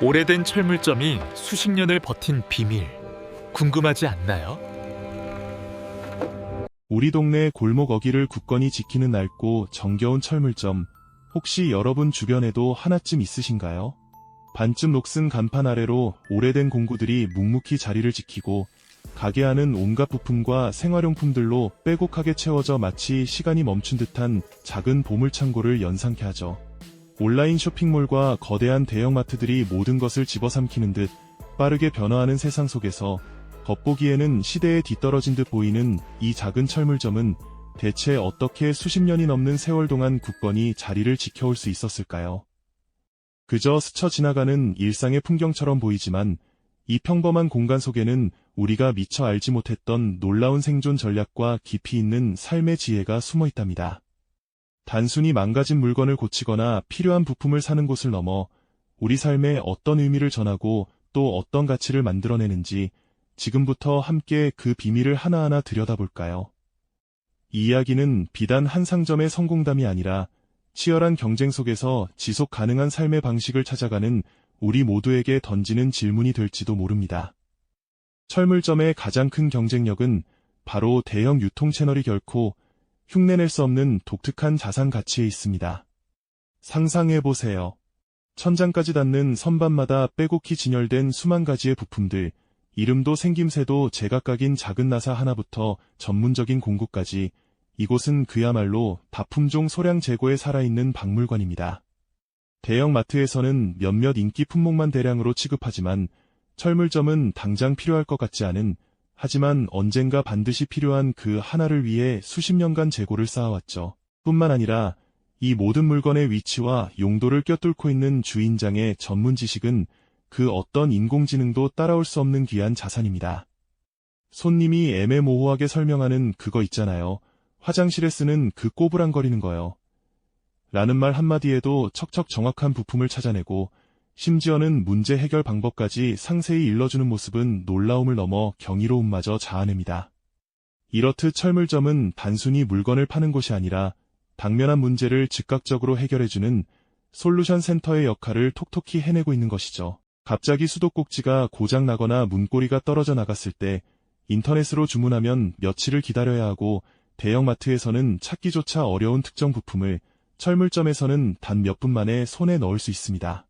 오래된 철물점이 수십 년을 버틴 비밀 궁금하지 않나요? 우리 동네 골목 어귀를 굳건히 지키는 낡고 정겨운 철물점. 혹시 여러분 주변에도 하나쯤 있으신가요? 반쯤 녹슨 간판 아래로 오래된 공구들이 묵묵히 자리를 지키고 가게 안은 온갖 부품과 생활용품들로 빼곡하게 채워져 마치 시간이 멈춘 듯한 작은 보물창고를 연상케 하죠. 온라인 쇼핑몰과 거대한 대형마트들이 모든 것을 집어삼키는 듯 빠르게 변화하는 세상 속에서 겉보기에는 시대에 뒤떨어진 듯 보이는 이 작은 철물점은 대체 어떻게 수십 년이 넘는 세월 동안 굳건히 자리를 지켜올 수 있었을까요? 그저 스쳐 지나가는 일상의 풍경처럼 보이지만 이 평범한 공간 속에는 우리가 미처 알지 못했던 놀라운 생존 전략과 깊이 있는 삶의 지혜가 숨어 있답니다. 단순히 망가진 물건을 고치거나 필요한 부품을 사는 곳을 넘어 우리 삶에 어떤 의미를 전하고 또 어떤 가치를 만들어내는지 지금부터 함께 그 비밀을 하나하나 들여다볼까요? 이 이야기는 비단 한 상점의 성공담이 아니라 치열한 경쟁 속에서 지속 가능한 삶의 방식을 찾아가는 우리 모두에게 던지는 질문이 될지도 모릅니다. 철물점의 가장 큰 경쟁력은 바로 대형 유통 채널이 결코 흉내낼 수 없는 독특한 자산 가치에 있습니다. 상상해보세요. 천장까지 닿는 선반마다 빼곡히 진열된 수만 가지의 부품들, 이름도 생김새도 제각각인 작은 나사 하나부터 전문적인 공구까지 이곳은 그야말로 다품종 소량 재고에 살아있는 박물관입니다. 대형 마트에서는 몇몇 인기 품목만 대량으로 취급하지만 철물점은 당장 필요할 것 같지 않은 하지만 언젠가 반드시 필요한 그 하나를 위해 수십 년간 재고를 쌓아왔죠. 뿐만 아니라 이 모든 물건의 위치와 용도를 꿰뚫고 있는 주인장의 전문 지식은 그 어떤 인공지능도 따라올 수 없는 귀한 자산입니다. 손님이 애매모호하게 설명하는 그거 있잖아요. 화장실에 쓰는 그 꼬부랑거리는 거요. 라는 말 한마디에도 척척 정확한 부품을 찾아내고 심지어는 문제 해결 방법까지 상세히 일러주는 모습은 놀라움을 넘어 경이로움마저 자아냅니다. 이렇듯 철물점은 단순히 물건을 파는 곳이 아니라 당면한 문제를 즉각적으로 해결해주는 솔루션 센터의 역할을 톡톡히 해내고 있는 것이죠. 갑자기 수도꼭지가 고장나거나 문고리가 떨어져 나갔을 때 인터넷으로 주문하면 며칠을 기다려야 하고 대형마트에서는 찾기조차 어려운 특정 부품을 철물점에서는 단 몇 분 만에 손에 넣을 수 있습니다.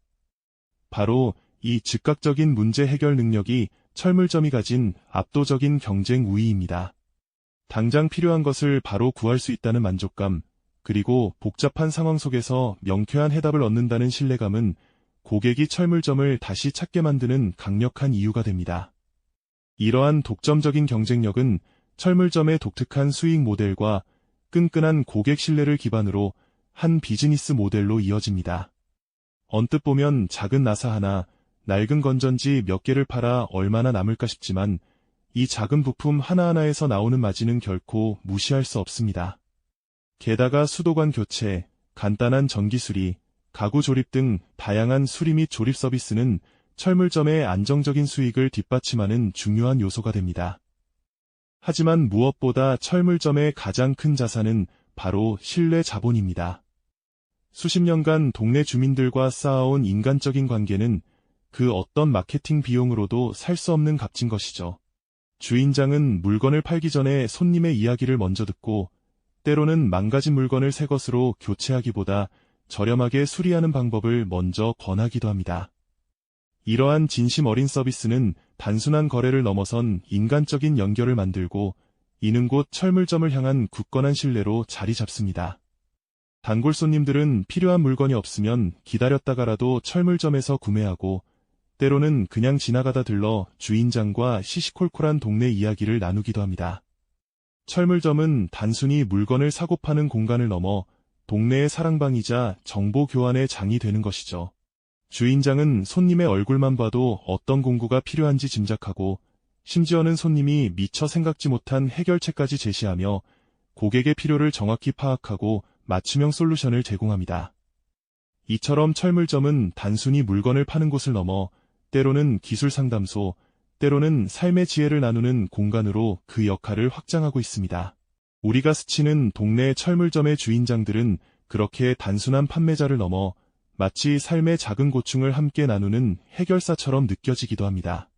바로 이 즉각적인 문제 해결 능력이 철물점이 가진 압도적인 경쟁 우위입니다. 당장 필요한 것을 바로 구할 수 있다는 만족감, 그리고 복잡한 상황 속에서 명쾌한 해답을 얻는다는 신뢰감은 고객이 철물점을 다시 찾게 만드는 강력한 이유가 됩니다. 이러한 독점적인 경쟁력은 철물점의 독특한 수익 모델과 끈끈한 고객 신뢰를 기반으로 한 비즈니스 모델로 이어집니다. 언뜻 보면 작은 나사 하나, 낡은 건전지 몇 개를 팔아 얼마나 남을까 싶지만 이 작은 부품 하나하나에서 나오는 마진은 결코 무시할 수 없습니다. 게다가 수도관 교체, 간단한 전기 수리, 가구 조립 등 다양한 수리 및 조립 서비스는 철물점의 안정적인 수익을 뒷받침하는 중요한 요소가 됩니다. 하지만 무엇보다 철물점의 가장 큰 자산은 바로 신뢰 자본입니다. 수십 년간 동네 주민들과 쌓아온 인간적인 관계는 그 어떤 마케팅 비용으로도 살 수 없는 값진 것이죠. 주인장은 물건을 팔기 전에 손님의 이야기를 먼저 듣고 때로는 망가진 물건을 새 것으로 교체하기보다 저렴하게 수리하는 방법을 먼저 권하기도 합니다. 이러한 진심 어린 서비스는 단순한 거래를 넘어선 인간적인 연결을 만들고 이는 곧 철물점을 향한 굳건한 신뢰로 자리 잡습니다. 단골 손님들은 필요한 물건이 없으면 기다렸다가라도 철물점에서 구매하고 때로는 그냥 지나가다 들러 주인장과 시시콜콜한 동네 이야기를 나누기도 합니다. 철물점은 단순히 물건을 사고 파는 공간을 넘어 동네의 사랑방이자 정보 교환의 장이 되는 것이죠. 주인장은 손님의 얼굴만 봐도 어떤 공구가 필요한지 짐작하고 심지어는 손님이 미처 생각지 못한 해결책까지 제시하며 고객의 필요를 정확히 파악하고 맞춤형 솔루션을 제공합니다. 이처럼 철물점은 단순히 물건을 파는 곳을 넘어 때로는 기술 상담소, 때로는 삶의 지혜를 나누는 공간으로 그 역할을 확장하고 있습니다. 우리가 스치는 동네 철물점의 주인장들은 그렇게 단순한 판매자를 넘어 마치 삶의 작은 고충을 함께 나누는 해결사처럼 느껴지기도 합니다.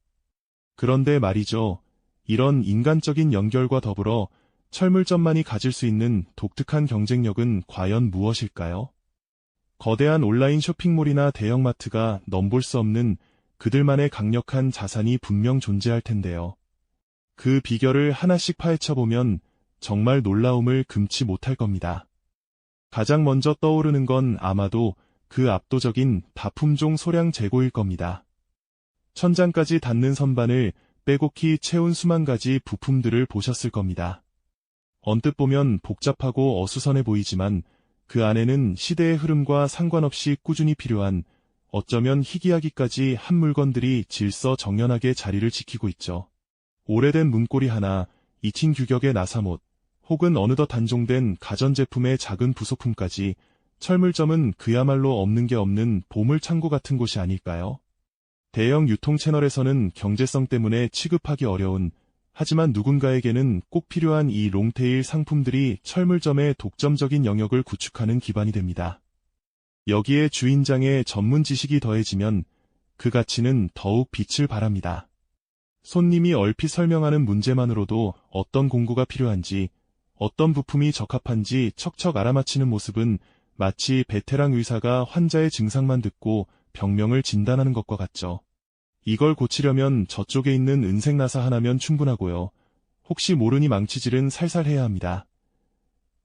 그런데 말이죠. 이런 인간적인 연결과 더불어 철물점만이 가질 수 있는 독특한 경쟁력은 과연 무엇일까요? 거대한 온라인 쇼핑몰이나 대형마트가 넘볼 수 없는 그들만의 강력한 자산이 분명 존재할 텐데요. 그 비결을 하나씩 파헤쳐보면 정말 놀라움을 금치 못할 겁니다. 가장 먼저 떠오르는 건 아마도 그 압도적인 다품종 소량 재고일 겁니다. 천장까지 닿는 선반을 빼곡히 채운 수만 가지 부품들을 보셨을 겁니다. 언뜻 보면 복잡하고 어수선해 보이지만 그 안에는 시대의 흐름과 상관없이 꾸준히 필요한 어쩌면 희귀하기까지 한 물건들이 질서 정연하게 자리를 지키고 있죠. 오래된 문고리 하나, 잊힌 규격의 나사못, 혹은 어느덧 단종된 가전제품의 작은 부속품까지 철물점은 그야말로 없는 게 없는 보물창고 같은 곳이 아닐까요? 대형 유통 채널에서는 경제성 때문에 취급하기 어려운 하지만 누군가에게는 꼭 필요한 이 롱테일 상품들이 철물점의 독점적인 영역을 구축하는 기반이 됩니다. 여기에 주인장의 전문 지식이 더해지면 그 가치는 더욱 빛을 발합니다. 손님이 얼핏 설명하는 문제만으로도 어떤 공구가 필요한지, 어떤 부품이 적합한지 척척 알아맞히는 모습은 마치 베테랑 의사가 환자의 증상만 듣고 병명을 진단하는 것과 같죠. 이걸 고치려면 저쪽에 있는 은색 나사 하나면 충분하고요. 혹시 모르니 망치질은 살살 해야 합니다.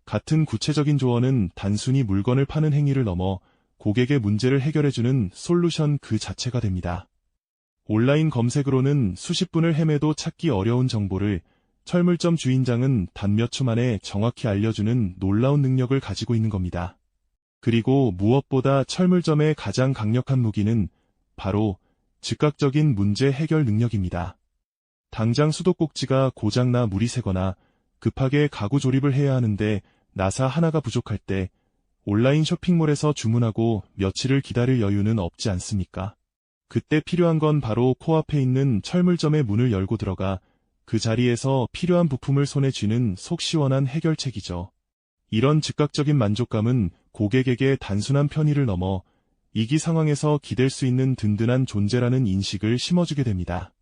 같은 구체적인 조언은 단순히 물건을 파는 행위를 넘어 고객의 문제를 해결해주는 솔루션 그 자체가 됩니다. 온라인 검색으로는 수십 분을 헤매도 찾기 어려운 정보를 철물점 주인장은 단 몇 초 만에 정확히 알려주는 놀라운 능력을 가지고 있는 겁니다. 그리고 무엇보다 철물점의 가장 강력한 무기는 바로 즉각적인 문제 해결 능력입니다. 당장 수도꼭지가 고장나 물이 새거나 급하게 가구 조립을 해야 하는데 나사 하나가 부족할 때 온라인 쇼핑몰에서 주문하고 며칠을 기다릴 여유는 없지 않습니까? 그때 필요한 건 바로 코앞에 있는 철물점의 문을 열고 들어가 그 자리에서 필요한 부품을 손에 쥐는 속 시원한 해결책이죠. 이런 즉각적인 만족감은 고객에게 단순한 편의를 넘어 이기 상황에서 기댈 수 있는 든든한 존재라는 인식을 심어주게 됩니다.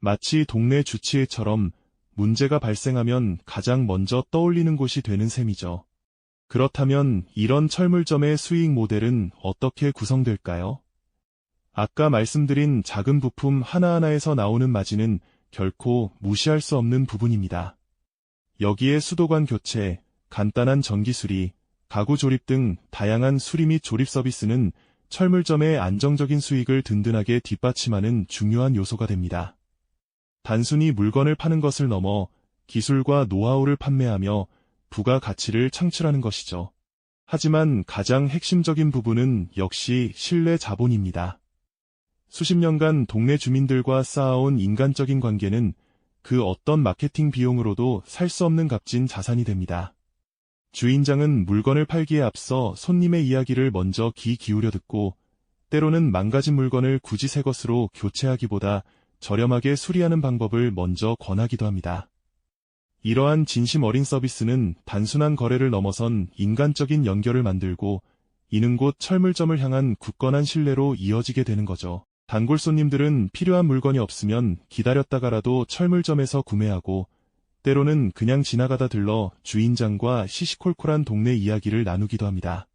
마치 동네 주치의처럼 문제가 발생하면 가장 먼저 떠올리는 곳이 되는 셈이죠. 그렇다면 이런 철물점의 수익 모델은 어떻게 구성될까요? 아까 말씀드린 작은 부품 하나하나에서 나오는 마진은 결코 무시할 수 없는 부분입니다. 여기에 수도관 교체, 간단한 전기 수리, 가구 조립 등 다양한 수리 및 조립 서비스는 철물점의 안정적인 수익을 든든하게 뒷받침하는 중요한 요소가 됩니다. 단순히 물건을 파는 것을 넘어 기술과 노하우를 판매하며 부가 가치를 창출하는 것이죠. 하지만 가장 핵심적인 부분은 역시 신뢰 자본입니다. 수십 년간 동네 주민들과 쌓아온 인간적인 관계는 그 어떤 마케팅 비용으로도 살 수 없는 값진 자산이 됩니다. 주인장은 물건을 팔기에 앞서 손님의 이야기를 먼저 귀 기울여 듣고 때로는 망가진 물건을 굳이 새 것으로 교체하기보다 저렴하게 수리하는 방법을 먼저 권하기도 합니다. 이러한 진심 어린 서비스는 단순한 거래를 넘어선 인간적인 연결을 만들고 이는 곧 철물점을 향한 굳건한 신뢰로 이어지게 되는 거죠. 단골 손님들은 필요한 물건이 없으면 기다렸다가라도 철물점에서 구매하고 때로는 그냥 지나가다 들러 주인장과 시시콜콜한 동네 이야기를 나누기도 합니다.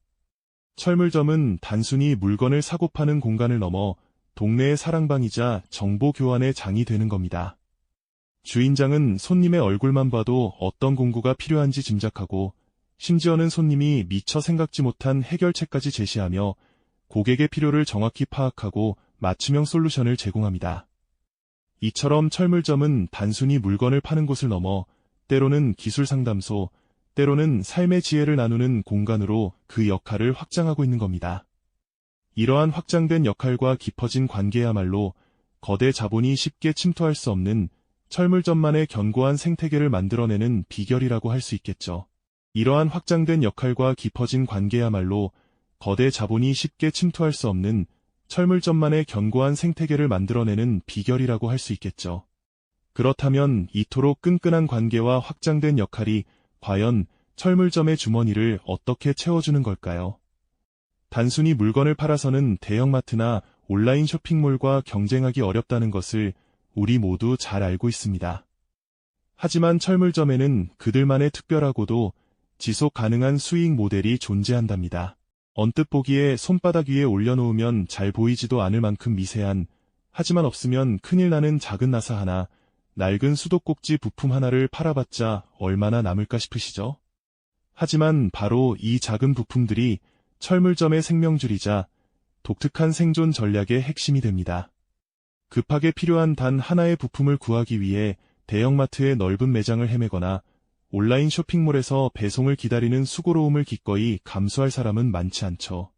철물점은 단순히 물건을 사고 파는 공간을 넘어 동네의 사랑방이자 정보 교환의 장이 되는 겁니다. 주인장은 손님의 얼굴만 봐도 어떤 공구가 필요한지 짐작하고 심지어는 손님이 미처 생각지 못한 해결책까지 제시하며 고객의 필요를 정확히 파악하고 맞춤형 솔루션을 제공합니다. 이처럼 철물점은 단순히 물건을 파는 곳을 넘어 때로는 기술 상담소, 때로는 삶의 지혜를 나누는 공간으로 그 역할을 확장하고 있는 겁니다. 이러한 확장된 역할과 깊어진 관계야말로 거대 자본이 쉽게 침투할 수 없는 철물점만의 견고한 생태계를 만들어내는 비결이라고 할 수 있겠죠. 이러한 확장된 역할과 깊어진 관계야말로 거대 자본이 쉽게 침투할 수 없는 철물점만의 견고한 생태계를 만들어내는 비결이라고 할 수 있겠죠. 그렇다면 이토록 끈끈한 관계와 확장된 역할이 과연 철물점의 주머니를 어떻게 채워주는 걸까요? 단순히 물건을 팔아서는 대형마트나 온라인 쇼핑몰과 경쟁하기 어렵다는 것을 우리 모두 잘 알고 있습니다. 하지만 철물점에는 그들만의 특별하고도 지속 가능한 수익 모델이 존재한답니다. 언뜻 보기에 손바닥 위에 올려놓으면 잘 보이지도 않을 만큼 미세한, 하지만 없으면 큰일 나는 작은 나사 하나, 낡은 수도꼭지 부품 하나를 팔아봤자 얼마나 남을까 싶으시죠? 하지만 바로 이 작은 부품들이 철물점의 생명줄이자 독특한 생존 전략의 핵심이 됩니다. 급하게 필요한 단 하나의 부품을 구하기 위해 대형마트의 넓은 매장을 헤매거나 온라인 쇼핑몰에서 배송을 기다리는 수고로움을 기꺼이 감수할 사람은 많지 않죠.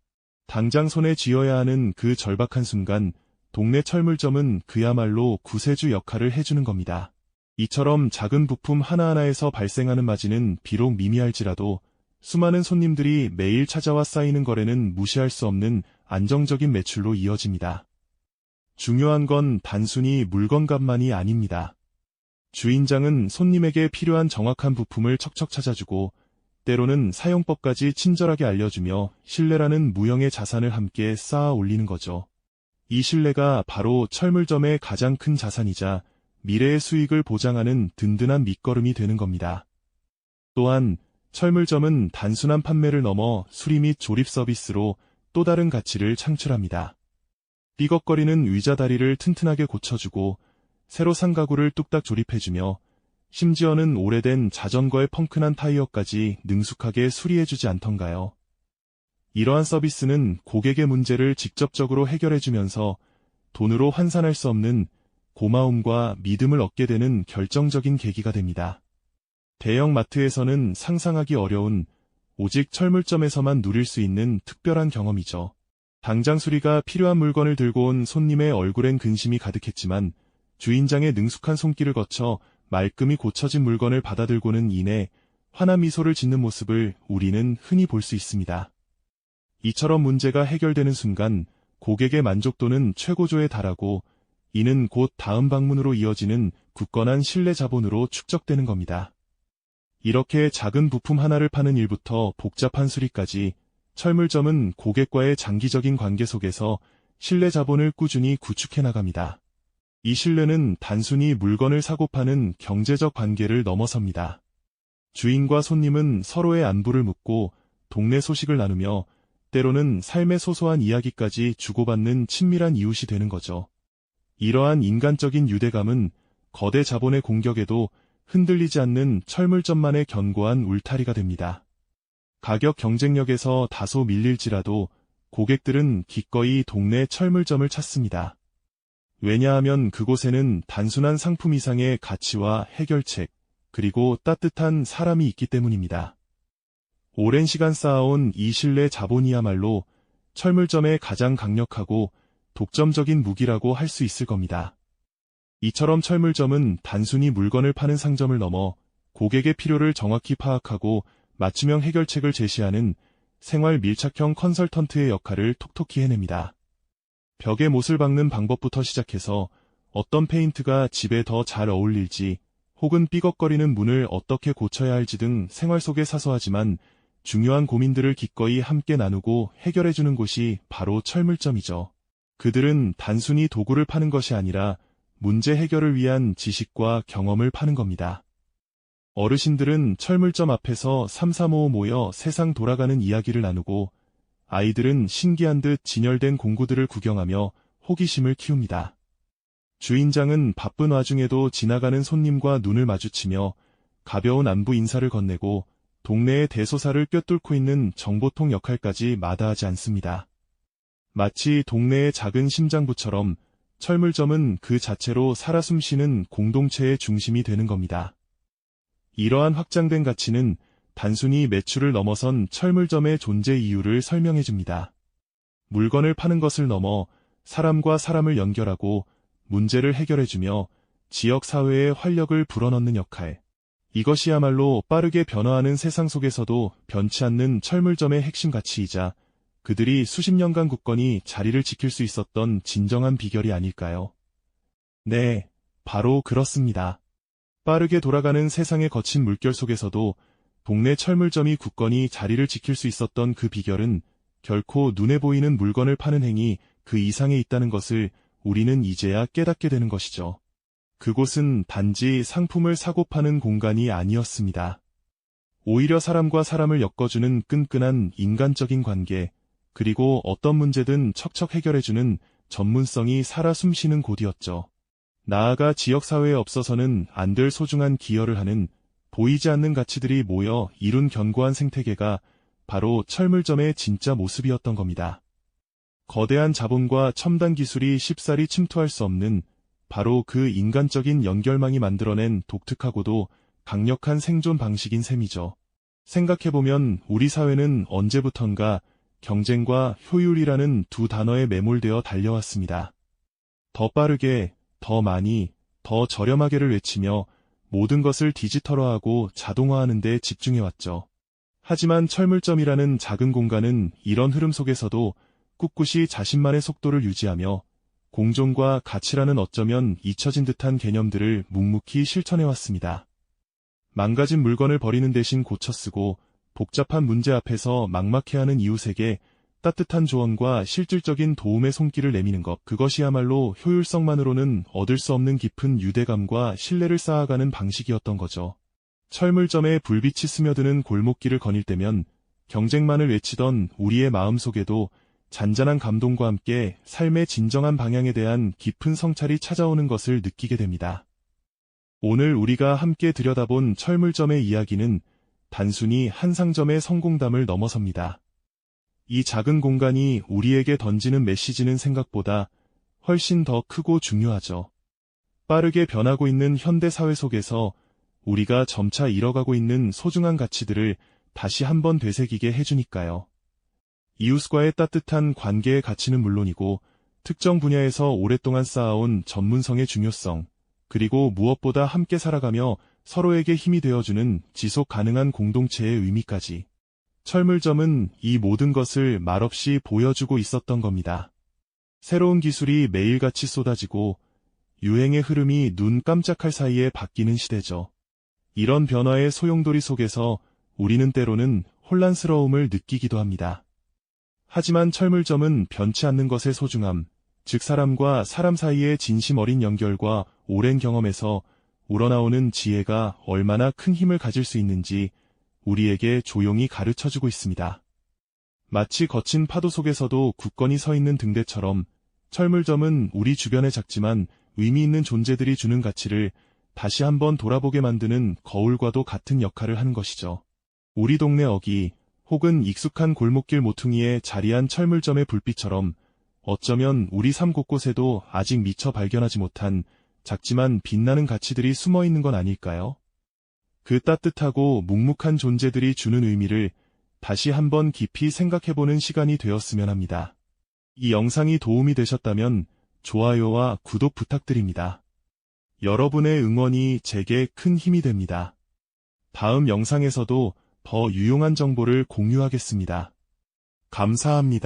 당장 손에 쥐어야 하는 그 절박한 순간 동네 철물점은 그야말로 구세주 역할을 해주는 겁니다. 이처럼 작은 부품 하나하나에서 발생하는 마진은 비록 미미할지라도 수많은 손님들이 매일 찾아와 쌓이는 거래는 무시할 수 없는 안정적인 매출로 이어집니다. 중요한 건 단순히 물건값만이 아닙니다. 주인장은 손님에게 필요한 정확한 부품을 척척 찾아주고 때로는 사용법까지 친절하게 알려주며 신뢰라는 무형의 자산을 함께 쌓아 올리는 거죠. 이 신뢰가 바로 철물점의 가장 큰 자산이자 미래의 수익을 보장하는 든든한 밑거름이 되는 겁니다. 또한 철물점은 단순한 판매를 넘어 수리 및 조립 서비스로 또 다른 가치를 창출합니다. 삐걱거리는 의자 다리를 튼튼하게 고쳐주고 새로 산 가구를 뚝딱 조립해주며 심지어는 오래된 자전거의 펑크난 타이어까지 능숙하게 수리해주지 않던가요. 이러한 서비스는 고객의 문제를 직접적으로 해결해주면서 돈으로 환산할 수 없는 고마움과 믿음을 얻게 되는 결정적인 계기가 됩니다. 대형 마트에서는 상상하기 어려운 오직 철물점에서만 누릴 수 있는 특별한 경험이죠. 당장 수리가 필요한 물건을 들고 온 손님의 얼굴엔 근심이 가득했지만 주인장의 능숙한 손길을 거쳐 말끔히 고쳐진 물건을 받아들고는 이내 환한 미소를 짓는 모습을 우리는 흔히 볼 수 있습니다. 이처럼 문제가 해결되는 순간 고객의 만족도는 최고조에 달하고 이는 곧 다음 방문으로 이어지는 굳건한 신뢰 자본으로 축적되는 겁니다. 이렇게 작은 부품 하나를 파는 일부터 복잡한 수리까지 철물점은 고객과의 장기적인 관계 속에서 신뢰 자본을 꾸준히 구축해 나갑니다. 이 신뢰는 단순히 물건을 사고 파는 경제적 관계를 넘어섭니다. 주인과 손님은 서로의 안부를 묻고 동네 소식을 나누며 때로는 삶의 소소한 이야기까지 주고받는 친밀한 이웃이 되는 거죠. 이러한 인간적인 유대감은 거대 자본의 공격에도 흔들리지 않는 철물점만의 견고한 울타리가 됩니다. 가격 경쟁력에서 다소 밀릴지라도 고객들은 기꺼이 동네 철물점을 찾습니다. 왜냐하면 그곳에는 단순한 상품 이상의 가치와 해결책, 그리고 따뜻한 사람이 있기 때문입니다. 오랜 시간 쌓아온 이 신뢰 자본이야말로 철물점의 가장 강력하고 독점적인 무기라고 할 수 있을 겁니다. 이처럼 철물점은 단순히 물건을 파는 상점을 넘어 고객의 필요를 정확히 파악하고 맞춤형 해결책을 제시하는 생활 밀착형 컨설턴트의 역할을 톡톡히 해냅니다. 벽에 못을 박는 방법부터 시작해서 어떤 페인트가 집에 더 잘 어울릴지 혹은 삐걱거리는 문을 어떻게 고쳐야 할지 등 생활 속의 사소하지만 중요한 고민들을 기꺼이 함께 나누고 해결해주는 곳이 바로 철물점이죠. 그들은 단순히 도구를 파는 것이 아니라 문제 해결을 위한 지식과 경험을 파는 겁니다. 어르신들은 철물점 앞에서 삼삼오오 모여 세상 돌아가는 이야기를 나누고 아이들은 신기한 듯 진열된 공구들을 구경하며 호기심을 키웁니다. 주인장은 바쁜 와중에도 지나가는 손님과 눈을 마주치며 가벼운 안부 인사를 건네고 동네의 대소사를 꿰뚫고 있는 정보통 역할까지 마다하지 않습니다. 마치 동네의 작은 심장부처럼 철물점은 그 자체로 살아 숨쉬는 공동체의 중심이 되는 겁니다. 이러한 확장된 가치는 단순히 매출을 넘어선 철물점의 존재 이유를 설명해 줍니다. 물건을 파는 것을 넘어 사람과 사람을 연결하고 문제를 해결해 주며 지역 사회의 활력을 불어넣는 역할. 이것이야말로 빠르게 변화하는 세상 속에서도 변치 않는 철물점의 핵심 가치이자 그들이 수십 년간 굳건히 자리를 지킬 수 있었던 진정한 비결이 아닐까요? 네, 바로 그렇습니다. 빠르게 돌아가는 세상의 거친 물결 속에서도 동네 철물점이 굳건히 자리를 지킬 수 있었던 그 비결은 결코 눈에 보이는 물건을 파는 행위 그 이상에 있다는 것을 우리는 이제야 깨닫게 되는 것이죠. 그곳은 단지 상품을 사고 파는 공간이 아니었습니다. 오히려 사람과 사람을 엮어주는 끈끈한 인간적인 관계, 그리고 어떤 문제든 척척 해결해주는 전문성이 살아 숨쉬는 곳이었죠. 나아가 지역사회에 없어서는 안 될 소중한 기여를 하는 보이지 않는 가치들이 모여 이룬 견고한 생태계가 바로 철물점의 진짜 모습이었던 겁니다. 거대한 자본과 첨단 기술이 쉽사리 침투할 수 없는 바로 그 인간적인 연결망이 만들어낸 독특하고도 강력한 생존 방식인 셈이죠. 생각해보면 우리 사회는 언제부턴가 경쟁과 효율이라는 두 단어에 매몰되어 달려왔습니다. 더 빠르게, 더 많이, 더 저렴하게를 외치며 모든 것을 디지털화하고 자동화하는 데 집중해왔죠. 하지만 철물점이라는 작은 공간은 이런 흐름 속에서도 꿋꿋이 자신만의 속도를 유지하며 공존과 가치라는 어쩌면 잊혀진 듯한 개념들을 묵묵히 실천해왔습니다. 망가진 물건을 버리는 대신 고쳐 쓰고 복잡한 문제 앞에서 막막해하는 이웃에게 따뜻한 조언과 실질적인 도움의 손길을 내미는 것, 그것이야말로 효율성만으로는 얻을 수 없는 깊은 유대감과 신뢰를 쌓아가는 방식이었던 거죠. 철물점에 불빛이 스며드는 골목길을 거닐 때면 경쟁만을 외치던 우리의 마음속에도 잔잔한 감동과 함께 삶의 진정한 방향에 대한 깊은 성찰이 찾아오는 것을 느끼게 됩니다. 오늘 우리가 함께 들여다본 철물점의 이야기는 단순히 한 상점의 성공담을 넘어섭니다. 이 작은 공간이 우리에게 던지는 메시지는 생각보다 훨씬 더 크고 중요하죠. 빠르게 변하고 있는 현대 사회 속에서 우리가 점차 잃어가고 있는 소중한 가치들을 다시 한번 되새기게 해주니까요. 이웃과의 따뜻한 관계의 가치는 물론이고 특정 분야에서 오랫동안 쌓아온 전문성의 중요성, 그리고 무엇보다 함께 살아가며 서로에게 힘이 되어주는 지속 가능한 공동체의 의미까지. 철물점은 이 모든 것을 말없이 보여주고 있었던 겁니다. 새로운 기술이 매일같이 쏟아지고 유행의 흐름이 눈 깜짝할 사이에 바뀌는 시대죠. 이런 변화의 소용돌이 속에서 우리는 때로는 혼란스러움을 느끼기도 합니다. 하지만 철물점은 변치 않는 것의 소중함, 즉 사람과 사람 사이의 진심 어린 연결과 오랜 경험에서 우러나오는 지혜가 얼마나 큰 힘을 가질 수 있는지 우리에게 조용히 가르쳐주고 있습니다. 마치 거친 파도 속에서도 굳건히 서 있는 등대처럼 철물점은 우리 주변에 작지만 의미 있는 존재들이 주는 가치를 다시 한번 돌아보게 만드는 거울과도 같은 역할을 하는 것이죠. 우리 동네 어기 혹은 익숙한 골목길 모퉁이에 자리한 철물점의 불빛처럼 어쩌면 우리 삶 곳곳에도 아직 미처 발견하지 못한 작지만 빛나는 가치들이 숨어 있는 건 아닐까요? 그 따뜻하고 묵묵한 존재들이 주는 의미를 다시 한번 깊이 생각해보는 시간이 되었으면 합니다. 이 영상이 도움이 되셨다면 좋아요와 구독 부탁드립니다. 여러분의 응원이 제게 큰 힘이 됩니다. 다음 영상에서도 더 유용한 정보를 공유하겠습니다. 감사합니다.